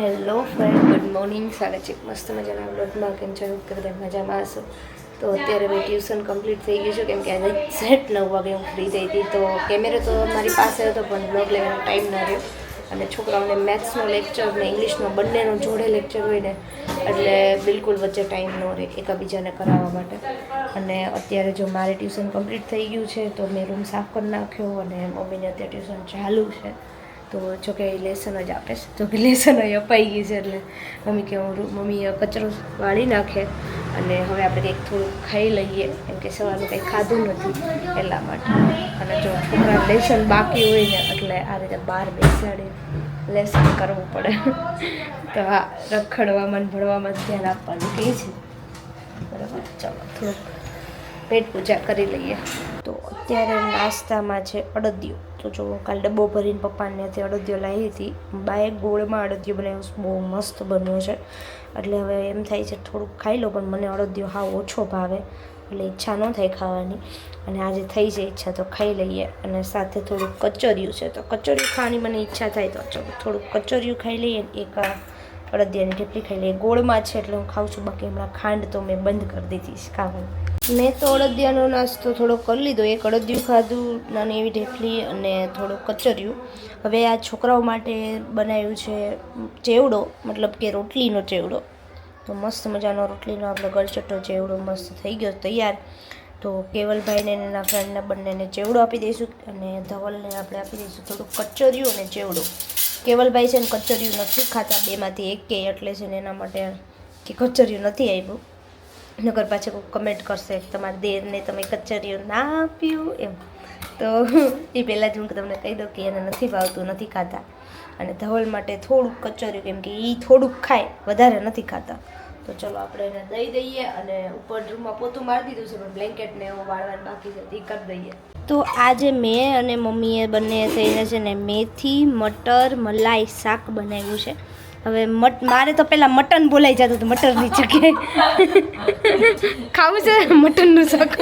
Hello friend good morning સ્વાગત છે મસ્ત મજાના બ્લોગમાં કેમ છો? બધા મજામાં હશો. તો અત્યારે મેં ટ્યુશન કમ્પ્લીટ થઈ ગયું છે, કેમ કે આજે સેટ નવ વાગે હું ફ્રી થઈ હતી. તો કેમેરો તો મારી પાસે હતો, પણ બ્લોગ લેવાનો ટાઈમ ન રહ્યો. અને છોકરાઓને મેથ્સનો લેક્ચર ને ઇંગ્લિશનો બંનેનો જોડે લેક્ચર હોય ને, એટલે બિલકુલ વચ્ચે ટાઈમ ન રહે એકબીજાને કરાવવા માટે. અને અત્યારે જો મારે ટ્યુશન કમ્પ્લીટ થઈ ગયું છે, તો મેં રૂમ સાફ કરી નાખ્યો અને મમ્મીને અત્યારે ટ્યુશન ચાલુ છે. તો જો કે લેસન જ આપે છે. તો કે લેસન અહીં અપાઈ ગઈ છે એટલે મમ્મી કે હું મમ્મી કચરો વાળી નાખે અને હવે આપણે કંઈક થોડુંક ખાઈ લઈએ. કેમ કે સવારનું કંઈ ખાધું નથી એટલા માટે. અને જો છોકરા લેસન બાકી હોય ને એટલે આ રીતે બહાર બેસાડી લેસન કરવું પડે. તો હા રખડવામાં ભણવામાં ધ્યાન આપવાનું કહે છે. બરાબર? ચાલો, થોડુંક પેટ પૂજા કરી લઈએ. તો અત્યારે નાસ્તામાં છે અડદિયું. તો જો કાલ ડબ્બો ભરીને પપ્પાને ત્યાંથી અડદિયો લાવી હતી. બાએ ગોળમાં અડદિયો બનાવ્યું. બહુ મસ્ત બન્યો છે. એટલે હવે એમ થાય છે થોડુંક ખાઈ લો, પણ મને અડદિયો હાવ ઓછો ભાવે. એટલે ઈચ્છા ન થાય ખાવાની. અને આજે થઈ છે ઈચ્છા, તો ખાઈ લઈએ. અને સાથે થોડુંક કચરિયું છે. તો કચરિયું ખાવાની મને ઈચ્છા થાય તો ચલો થોડુંક કચરિયું ખાઈ લઈએ એક અડદિયાની ઢેપલી ખાઈ લઈએ. ગોળમાં છે એટલે હું ખાઉં છું. બાકી હમણાં ખાંડ તો મેં બંધ કરી દીધી છે ખાવાનું. મેં તો અડદિયાનો નાસ્તો થોડો કરી લીધો. એક અડદિયું ખાધું, નાની એવી ઢેફલી અને થોડું કચરિયું. હવે આ છોકરાઓ માટે બનાવ્યું છે ચેવડો, મતલબ કે રોટલીનો ચેવડો. તો મસ્ત મજાનો રોટલીનો આપણો ગળચટ્ટો ચેવડો મસ્ત થઈ ગયો, તૈયાર. તો કેવલભાઈને એના ફ્રેન્ડને બંનેને ચેવડો આપી દઈશું અને ધવલને આપણે આપી દઈશું થોડું કચરિયું અને ચેવડો. કેવલભાઈ છે ને કચરિયું નથી ખાતા, બેમાંથી એક કે એટલે છે ને એના માટે કે કચરિયું નથી આવ્યું નગર પાછળ કોઈ કમેન્ટ કરશે તમારા દેરને તમે કચરિયું ના આપ્યું એમ. તો એ પહેલાં જ હું તમને કહી દઉં કે એને નથી ભાવતું, નથી ખાતા. અને ધવલ માટે થોડુંક કચરિયું કેમ કે એ થોડુંક ખાય, વધારે નથી ખાતા. તો ચલો આપણે એને દઈ દઈએ અને ઉપર રૂમમાં પોતું મારી દીધું છે, પણ બ્લેન્કેટને એવું વાળવાનું બાકી છે એ કરી દઈએ. તો આજે મેં અને મમ્મીએ બંને થઈને છે ને મેથી, મટર, મલાઈ, શાક બનાવ્યું છે. હવે મટ મારે તો પહેલાં મટન બોલાઈ જતું હતું મટરની જગ્યાએ. ખાવું છે? મટનનું શાક.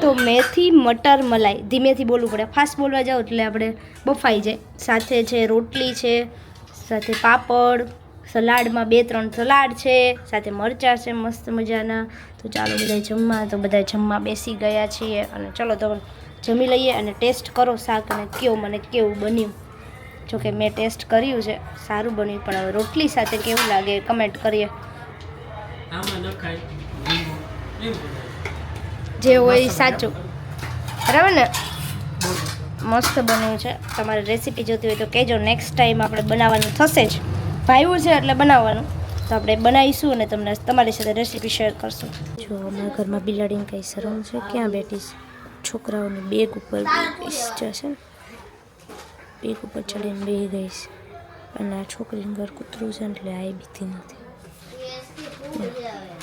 તો મેથી મટર મલાઈ. ધીમેથી બોલવું પડે. ફાસ્ટ બોલવા જાઓ એટલે આપણે બફાઈ જાય. સાથે છે રોટલી છે સાથે પાપડ સલાડમાં બે ત્રણ સલાડ છે સાથે મરચાં છે મસ્ત મજાના. તો ચાલો બધા જમવા તો બધા જમવા બેસી ગયા છીએ. અને ચલો તો જમી લઈએ અને ટેસ્ટ કરો શાક અને કયો મને કેવું બન્યું. જોકે મેં ટેસ્ટ કર્યું છે સારું બન્યું પણ હવે રોટલી સાથે કેવું લાગે કમેન્ટ કરીએ. જે હોય એ સાચું. બરાબર ને? મસ્ત બન્યું છે. તમારે રેસીપી જોતી હોય તો કહેજો. નેક્સ્ટ ટાઈમ આપણે બનાવવાનું થશે જ. ભાઈવું છે એટલે બનાવવાનું. તો આપણે બનાવીશું અને તમને તમારી સાથે રેસીપી શેર કરશું. જો અમારા ઘરમાં બિલાડીને કંઈ શરમ છે? ક્યાં બેઠી છે? છોકરાઓની બેગ ઉપર બેસી જશે ને? બેગ ઉપર ચડીને બેસી ગઈ છે. અને આ છોકરીનું ઘર કૂતરું છે એટલે આ બીતી નથી.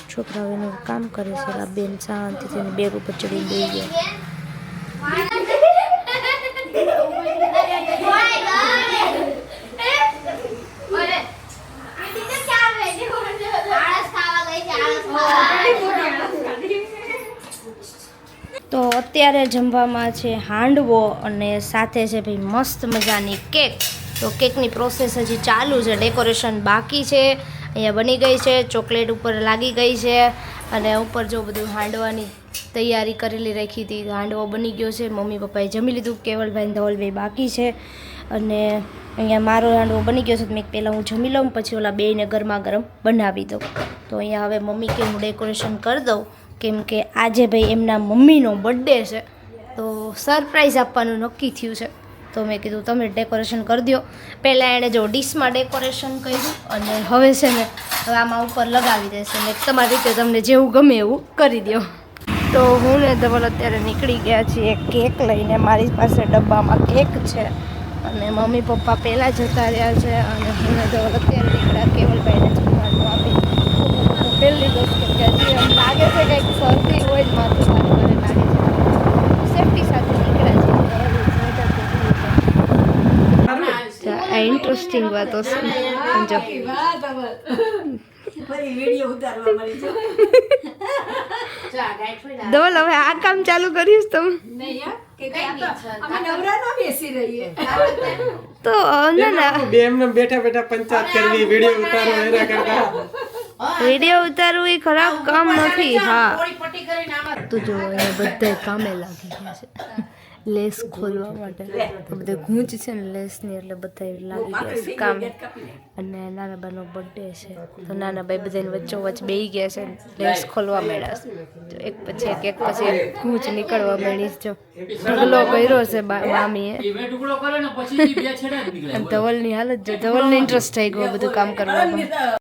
છોકરાઓ એનું કામ કરે છે. આ બેન શાંતિથી બેગ ઉપર ચડીને બેસી ગયા. અત્યારે જમવામાં છે હાંડવો અને સાથે છે ભાઈ મસ્ત મજાની કેક. તો કેકની પ્રોસેસ હજી ચાલુ છે ડેકોરેશન બાકી છે. અહીંયા બની ગઈ છે, ચોકલેટ ઉપર લાગી ગઈ છે અને ઉપર જો બધું હાંડવાની તૈયારી કરેલી રાખી હતી હાંડવો બની ગયો છે. મમ્મી પપ્પાએ જમી લીધું, કેવલભાઈ ધવલભાઈ બાકી છે. અને અહીંયા મારો હાંડવો બની ગયો છે, તો મેં પહેલાં હું જમી લઉં પછી ઓલા બેને ગરમા ગરમ બનાવી દઉં. તો અહીંયા હવે મમ્મી કે હું ડેકોરેશન કરી દઉં. કેમ કે આજે ભાઈ એમના મમ્મીનો બર્થડે છે, તો સરપ્રાઈઝ આપવાનું નક્કી થયું છે. તો મેં કીધું તમે ડેકોરેશન કરી દો. પહેલાં એણે જો ડીશમાં ડેકોરેશન કર્યું અને હવે છે ને હવે આમાં ઉપર લગાવી દેશે ને તમારી રીતે તમને જેવું ગમે એવું કરી દો. તો હું ને ધવલ અત્યારે નીકળી ગયા છીએ કેક લઈને. મારી પાસે ડબ્બામાં કેક છે અને મમ્મી પપ્પા પહેલાં જતા રહ્યા છે અને હું ને ધવલ અત્યારે નીકળ્યા કેવલભાઈને જમવાનું આપી પહેલી કે હજી એમ લાગે છે કંઈક શરદી હોય જ માથું મારે મને લાગે છે. સેફટી સાથે નીકળ્યા છે. આ ઇન્ટરેસ્ટિંગ વાતો છે. ધવલ હવે આ કામ ચાલુ કર્યું તમે? તો અમે નવરા ન બેસી રહીએ. તો ના બેઠા બેઠા પંચાયત કરવી વીડિયો ઉતારો એના કરતા. વીડિયો ઉતારવું એ ખરાબ કામ નથી હા. તો જો એ બધા કામે લાગી ગયા છે. લેસ ખોલવા માટે. તો બધે ગૂંચ છે ને લેસની એટલે બધા લાગી ગયા છે કામ. અને નાના બાનો બર્થડે છે. તો નાના ભાઈ બધાની વચ્ચો વચ્ચ બેહી ગયા છે લેસ ખોલવા માંડ્યા છે. તો એક પછી એક એક પછી એક ગૂંચ નીકળવા માંડી છે જો. ઢગલો કર્યો છે મામીએ ધવલની હાલત જો ધવલને ઇન્ટરેસ્ટ થઈ ગયો બધું કામ કરવામાં.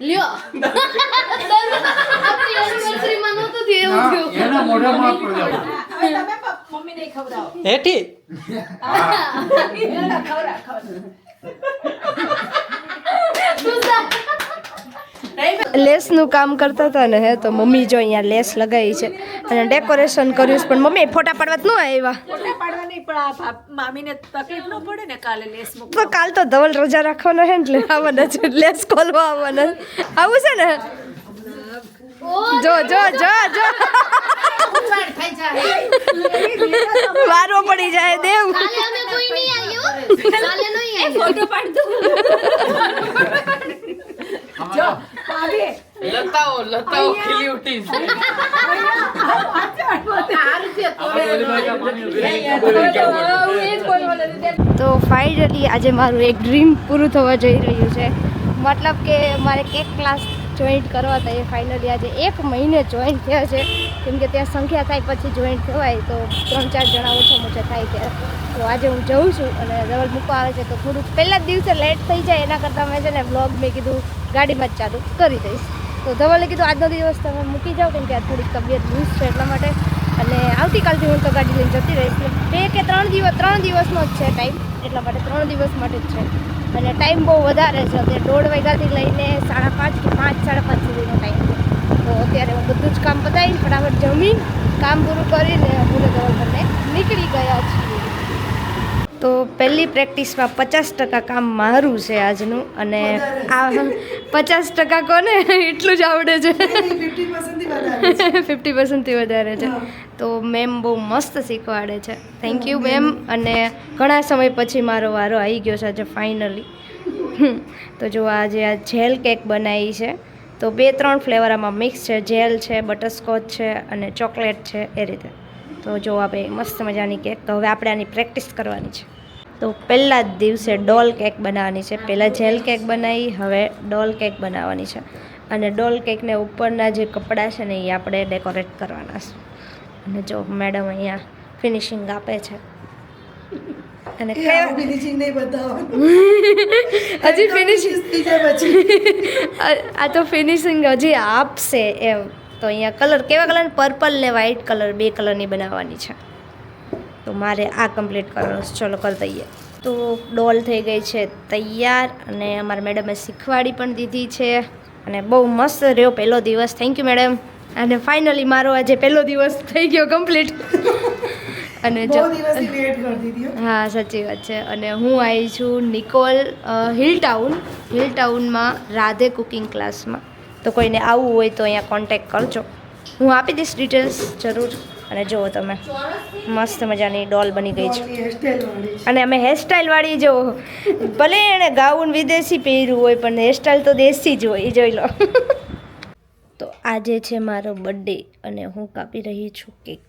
એમ. એના મોઢામાં પડ્યો હવે તમે પ- મમ્મીને ખવડાવો. હેઠી? ના, ખવડાવ ખવડાવ લેસનું કામ કરતા હતા ને હે તો મમ્મી જો અહીંયા લેસ લગાવી છે અને ડેકોરેશન કર્યું છે પણ મમ્મી ફોટા પાડવા જ ન આવ્યા. ફોટા પાડવા નહીં પણ આ મામીને તકલીફ ન પડે ને કાલે લેસ તો કાલ તો ધવલ રજા રાખવાનો હે ને એટલે આવવાના છે લેસ ખોલવા આવવાના આવું છે ને? જો જો જો જો. વારો પડી જાય દેવ. જો લતાઓ લતાઓ ખીલી ઉઠી તો ફાઇનલી આજે મારું એક ડ્રીમ પૂરું થવા જઈ રહ્યું છે. મતલબ કે મારે કેક ક્લાસ જોઈન્ટ કરવા હતા એ ફાઇનલી આજે એક મહિને જોઈન્ટ થયા છે. કેમ કે ત્યાં સંખ્યા થાય પછી જોઈન્ટ થવાય તો ત્રણ ચાર જણા ઓછા ઓછા થાય ત્યારે. તો આજે હું જઉં છું અને રવલ મૂકવા આવે છે તો થોડુંક પહેલા જ દિવસે લેટ થઈ જાય એના કરતાં મેં છે ને બ્લોગ મેં કીધું ગાડીમાં જ ચાલુ કરી દઈશ. તો ધવલે કીધું, આજનો દિવસ તમે મૂકી જાઓ કેમ કે આ થોડીક તબિયત લૂઝ છે એટલા માટે. અને આવતીકાલથી હું તો ગાડી લઈને જતી રહીશ. એટલે બે કે ત્રણ દિવસ, ત્રણ દિવસનો જ છે ટાઈમ એટલા માટે ત્રણ દિવસ માટે જ છે. અને ટાઈમ બહુ વધારે છે. અત્યારે દોઢ વાગ્યાથી લઈને સાડા પાંચ કે પાંચ, સાડા પાંચ સુધીનો ટાઈમ છે. તો અત્યારે હું બધું જ કામ પતાવીને ફટાફટ જમીન કામ પૂરું કરીને હું ને ધવલ બંને નીકળી ગયા છીએ. તો પહેલી પ્રેક્ટિસમાં પચાસ ટકા કામ મારું છે આજનું અને આ પચાસ ટકા કોને? એટલું જ આવડે છે. ફિફ્ટી પર્સન્ટથી વધારે છે. તો મેમ બહુ મસ્ત શીખવાડે છે. થેન્ક યુ મેમ અને ઘણા સમય પછી મારો વારો આવી ગયો છે આજે ફાઇનલી તો જો આજે આ જેલ કેક બનાવી છે. તો બે ત્રણ ફ્લેવર આમાં મિક્સ છે. જેલ છે બટરસ્કોચ છે અને ચોકલેટ છે એ રીતે. તો જો આપણે મસ્ત મજાની કેક તો હવે આપણે આની પ્રેક્ટિસ કરવાની છે. તો પહેલાં જ દિવસે ડોલ કેક બનાવવાની છે. પહેલાં જેલ કેક બનાવી હવે ડોલ કેક બનાવવાની છે. અને ડોલ કેકને ઉપરના જે કપડાં છે ને એ આપણે ડેકોરેટ કરવાના છે. અને જો મેડમ અહીંયા ફિનિશિંગ આપે છે. અને કેવા ફિનિશિંગ નહીં બતાવવાનું. હજી ફિનિશિંગ આ તો ફિનિશિંગ હજી આપશે એમ. તો અહીંયા કલર કેવા કલર? પર્પલ ને વ્હાઇટ કલર બે કલરની બનાવવાની છે. તો મારે આ કમ્પ્લીટ કરવાનું છે. ચલો કરી દઈએ તો ડોલ થઈ ગઈ છે તૈયાર અને અમારા મેડમે શીખવાડી પણ દીધી છે અને બહુ મસ્ત રહ્યો પહેલો દિવસ. થેન્ક યુ મેડમ અને ફાઇનલી મારો આજે પહેલો દિવસ થઈ ગયો કમ્પ્લીટ અને જો. હા. સાચી વાત છે. અને હું આવી છું નિકોલ હિલ ટાઉન હિલ ટાઉનમાં રાધે કુકિંગ ક્લાસમાં તો કોઈને આવવું હોય તો અહીંયા કોન્ટેક કરજો. હું આપી દઈશ ડિટેલ્સ જરૂર. અને જુઓ તમે મસ્ત મજાની ડોલ બની ગઈ છે. અને અમે હેરસ્ટાઈલવાળી જો ભલે એણે ગાઉન વિદેશી પહેર્યું હોય પણ હેરસ્ટાઈલ તો દેશી જ હોય એ જોઈ લો. તો આજે છે મારો બર્થડે અને હું કાપી રહી છું cake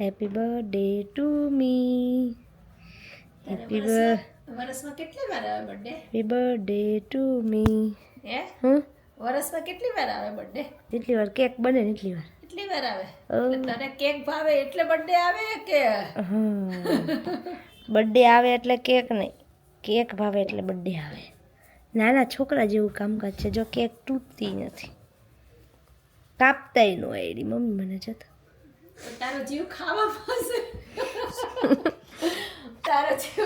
happy birthday to me happy વર્ષમાં કેટલી વાર આવે birthday happy birthday to me હે? વર્ષમાં કેટલી વાર આવે બર્થડે જેટલી વાર કેક બને ને એટલી વાર. કેટલી વાર આવે. એટલે તને કેક ભાવે એટલે બર્થડે આવે કે? બર્થડે આવે એટલે કેક નહીં. કેક ભાવે એટલે બર્થડે આવે. નાના છોકરા જેવું કામકાજ છે જો કેક તૂટતી નથી. કાપતાય નો એડી મમ્મી મને જતો. તારો જીવ ખાવા પાસે તારો જીવ?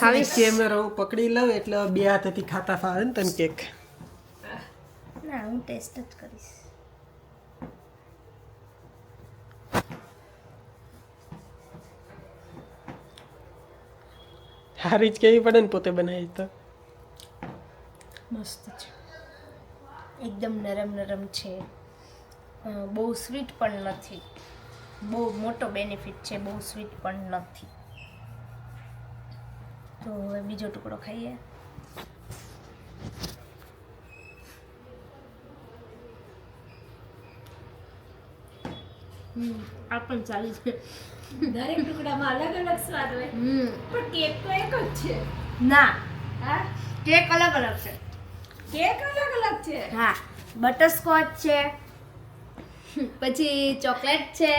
ખાવીશ. કેમેરો હું પકડી લઉં એટલે બે હાથેથી ખાતા ફાવે ને તને કેક ના હું ટેસ્ટ જ કરીશ. હારી જ કેવી પડે ને પોતે બનાવી તો? મસ્ત છે. એકદમ નરમ નરમ છે. અ, બહુ સ્વીટ પણ નથી. બહુ મોટો બેનિફિટ છે બહુ સ્વીટ પણ નથી. તો હવે બીજો ટુકડો ખાઈએ. આ પણ ચાલી છે. દરેક ટુકડામાં અલગ અલગ સ્વાદ હોય. પણ કેક તો એક જ છે. ના. હા? કેક અલગ અલગ છે. કેક અલગ અલગ છે? હા. બટરસ્કોચ છે. પછી ચોકલેટ છે.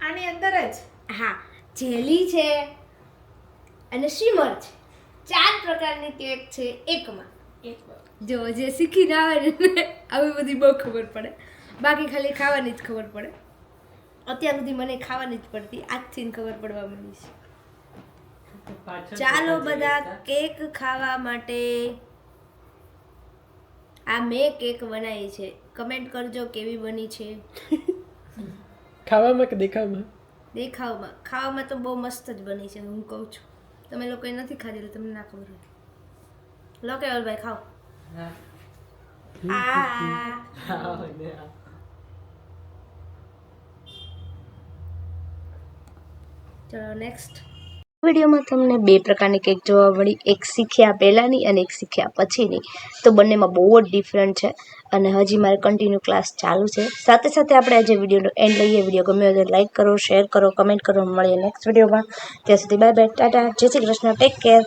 આની અંદર જ? હા. જેલી છે. અને શીમર છે. ચાર પ્રકારની કેક છે એકમાં. એક જો. જે શીખી ના આવે ને આવી બધી બહુ ખબર પડે. બાકી ખાલી ખાવાની જ ખબર પડે. અત્યાર સુધી મને ખાવાની જ પડતી આજથી ખબર પડવા માંડી છે. ચાલો બધા કેક ખાવા માટે. આ મેં કેક બનાવી છે. કમેન્ટ કરજો કેવી બની છે. ખાવામાં કે દેખાવમાં? દેખાવમાં. ખાવામાં તો બહુ મસ્ત જ બની છે હું કહું છું. તમે લોકોએ નથી ખાધી તમને ના ખબર હોય. લો કેવલભાઈ ખાઓ. આ. ચલો નેક્સ્ટ વિડીયોમાં તમને બે પ્રકારની કેક જોવા મળી. એક શીખ્યા પહેલાંની અને એક શીખ્યા પછીની. તો બંનેમાં બહુ જ ડિફરન્ટ છે અને હજી મારે કન્ટિન્યુ ક્લાસ ચાલુ છે. સાથે સાથે આપણે આજે વિડીયોનો એન્ડ લઈએ. વીડિયો હોય તો લાઈક કરો શેર કરો કમેન્ટ કરો. મળીએ નેક્સ્ટ વિડીયોમાં. ત્યાં સુધી બાય બાય ટાટા. જય શ્રી કૃષ્ણ. Take care